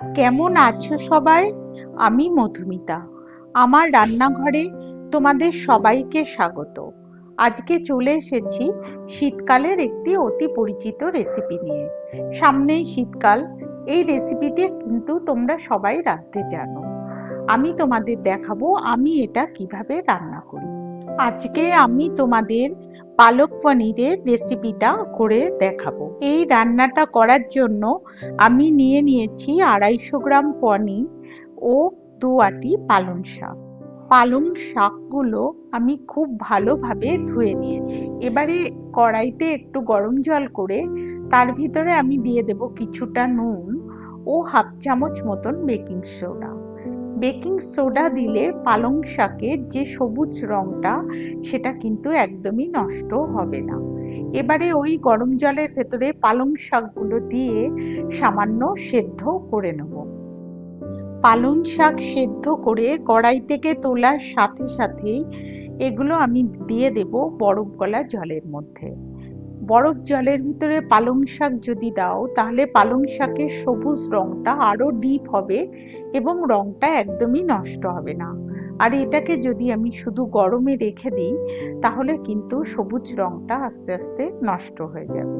কেমন আছো সবাই? আমি মধুমিতা। আমার রান্নাঘরে তোমাদের সবাইকে স্বাগত। আজকে চলে এসেছি শীতকালের একটি অতি পরিচিত রেসিপি নিয়ে। সামনেই শীতকাল, এই রেসিপিটি কিন্তু তোমরা সবাই রাঁধতে জানো। আমি তোমাদের দেখাবো আমি এটা কীভাবে রান্না করি। আজকে আমি তোমাদের পালক পনিরের রেসিপিটা করে দেখাবো। এই রান্নাটা করার জন্য আমি নিয়ে নিয়েছি আড়াইশো গ্রাম পনির ও দু আটি পালং শাক। পালং শাকগুলো আমি খুব ভালোভাবে ধুয়ে নিয়েছি। এবারে কড়াইতে একটু গরম জল করে তার ভিতরে আমি দিয়ে দেব কিছুটা নুন ও হাফ চামচ মতন বেকিং সোডা। বেকিং সোডা দিলে পালং শাকের যে সবুজ রংটা, সেটা কিন্তু একদমই নষ্ট হবে না। এবারে ওই গরম জলের ভেতরে পালং শাকগুলো দিয়ে সামান্য সেদ্ধ করে নেব। পালং শাক সেদ্ধ করে কড়াই থেকে তোলার সাথে সাথেই এগুলো আমি দিয়ে দেব বরফ গলা জলের মধ্যে। বরফ জলের ভিতরে পালং শাক যদি দাও, তাহলে পালং শাকের সবুজ রংটা আরও ডিপ হবে এবং রংটা একদমই নষ্ট হবে না। আর এটাকে যদি আমি শুধু গরমে রেখে দিই, তাহলে কিন্তু সবুজ রংটা আস্তে আস্তে নষ্ট হয়ে যাবে।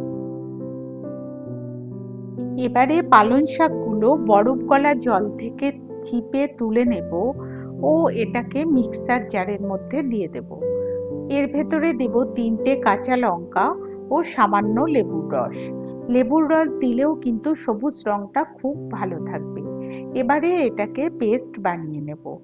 এবারে পালং শাকগুলো বরফ গলা জল থেকে চিপে তুলে নেব ও এটাকে মিক্সার জারের মধ্যে দিয়ে দেব। এর ভেতরে দেব তিনটে কাঁচা লঙ্কা ও সামান্য লেবুর রস। লেবুর রস দিলেও কিন্তু সবুজ রংটা খুব ভালো থাকবে। এবারে এটাকে পেস্ট বানিয়ে নেব।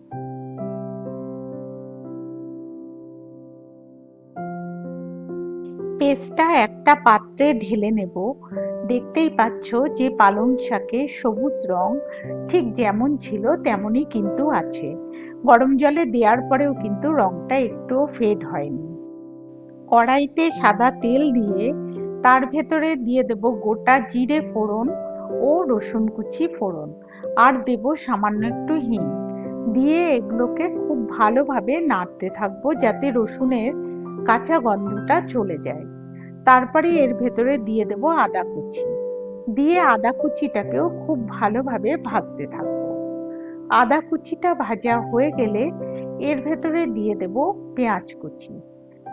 পেস্টটা একটা পাত্রে ঢেলে নেব। দেখতেই পাচ্ছ যে পালং শাকে সবুজ রং ঠিক যেমন ছিল তেমনই কিন্তু আছে। গরম জলে দেওয়ার পরেও কিন্তু রংটা একটুও ফেড হয়নি। কড়াইতে সাদা তেল দিয়ে তার ভেতরে দিয়ে দেব গোটা জিরে ফোড়ন ও রসুন কুচি ফোড়ন। আর দেব সামান্য একটু হিং। দিয়ে এগুলোকে খুব ভালোভাবে নাড়তে থাকব যাতে রসুনের কাঁচা গন্ধটা চলে যায়। তারপরে এর ভেতরে দিয়ে দেব আদা কুচি। দিয়ে আদা কুচিটাকেও খুব ভালোভাবে ভাজতে থাকব। আদা কুচিটা ভাজা হয়ে গেলে এর ভেতরে দিয়ে দেব পেঁয়াজ কুচি।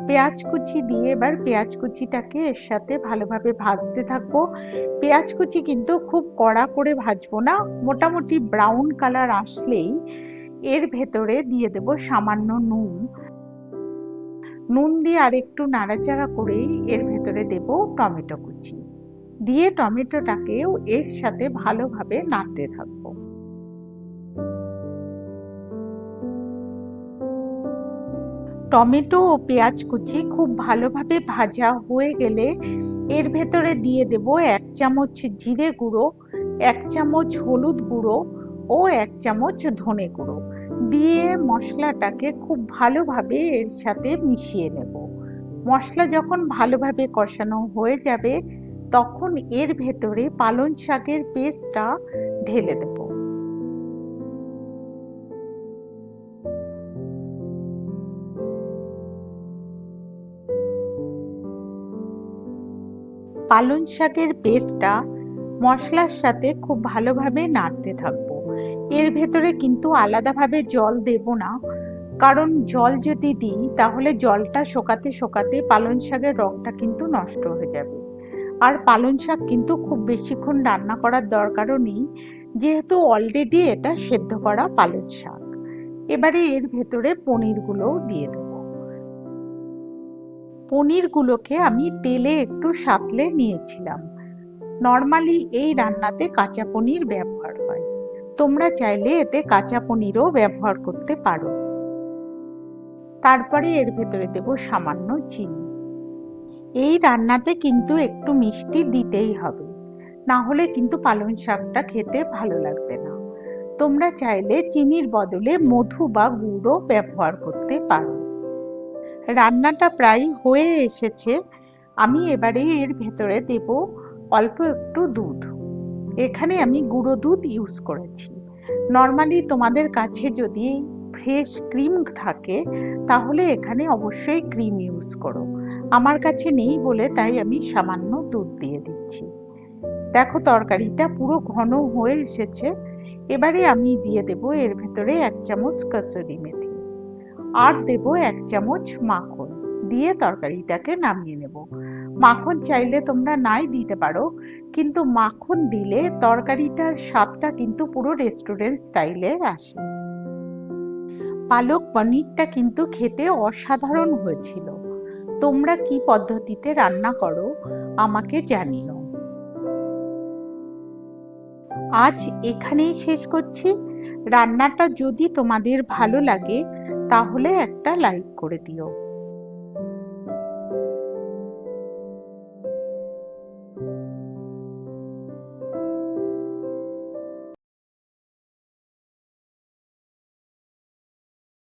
পেঁয়াজ কুচি দিয়ে এবার পেঁয়াজ কুচিটাকে এর সাথে ভালোভাবে ভাজতে থাকব। পেঁয়াজ কুচি কিন্তু খুব কড়া করে ভাজবো না, মোটামুটি ব্রাউন কালার আসলেই এর ভেতরে দিয়ে দেব সামান্য নুন। নুন দিয়ে আর একটু নাড়াচাড়া করেই এর ভেতরে দেব টমেটো কুচি। দিয়ে টমেটোটাকেও এর সাথে ভালোভাবে নাড়তে থাকব। টমেটো ও পেঁয়াজ কুচি খুব ভালোভাবে ভাজা হয়ে গেলে এর ভেতরে দিয়ে দেব এক চামচ জিরে গুঁড়ো, এক চামচ হলুদ গুঁড়ো ও এক চামচ ধনে গুঁড়ো। দিয়ে মশলাটাকে খুব ভালোভাবে এর সাথে মিশিয়ে নেব। মশলা যখন ভালোভাবে কষানো হয়ে যাবে, তখন এর ভেতরে পালং শাকের পেস্টটা ঢেলে দেব। পালং শাকের পেস্টটা মশলার সাথে খুব ভালোভাবে নাড়তে থাকব। এর ভেতরে কিন্তু আলাদাভাবে জল দেব না। কারণ জল যদি দিই, তাহলে জলটা শোকাতে শোকাতে পালং শাকের রংটা কিন্তু নষ্ট হয়ে যাবে। আর পালং শাক কিন্তু খুব বেশিক্ষণ রান্না করার দরকারও নেই, যেহেতু অলরেডি এটা সেদ্ধ করা পালং শাক। এবারে এর ভেতরে পনিরগুলোও দিয়ে দেব। পনিরগুলোকে আমি তেলে একটু সাতলে নিয়েছিলাম। নর্মালি এই রান্নাতে কাঁচা পনির ব্যবহার হয়। তোমরা চাইলে এতে কাঁচা পনিরও ব্যবহার করতে পারো। তারপরে এর ভেতরে দেব সামান্য চিনি। এই রান্নাতে কিন্তু একটু মিষ্টি দিতেই হবে। না হলে কিন্তু পালং শাকটা খেতে ভালো লাগবে না। তোমরা চাইলে চিনির বদলে মধু বা গুড়ও ব্যবহার করতে পারো। রান্নাটা প্রায় হয়ে এসেছে। আমি এবারে এর ভেতরে দেব অল্প একটু দুধ। এখানে আমি গুঁড়ো দুধ ইউজ করেছি। নর্মালি তোমাদের কাছে যদি ফ্রেশ ক্রিম থাকে তাহলে এখানে অবশ্যই ক্রিম ইউজ করো। আমার কাছে নেই বলে তাই আমি সামান্য দুধ দিয়ে দিচ্ছি। দেখো তরকারিটা পুরো ঘন হয়ে এসেছে। এবারে আমি দিয়ে দেব এর ভেতরে এক চামচ কসুরি মেথি। আর দেব এক চামচ মাখন। দিয়ে তরকারিটাকে নামিয়ে নেব। মাখন চাইলে তোমরা নাই দিতে পারো, কিন্তু মাখন দিলে তরকারিটার স্বাদটা কিন্তু পুরো রেস্টুরেন্ট স্টাইলে আসে। পালক পনিরটা কিন্তু খেতে অসাধারণ হয়েছিল। তোমরা কি পদ্ধতিতে রান্না করো, আমাকে জানিও। আজ এখানেই শেষ করছি। রান্নাটা যদি তোমাদের ভালো লাগে তাহলে একটা লাইক করে দিও।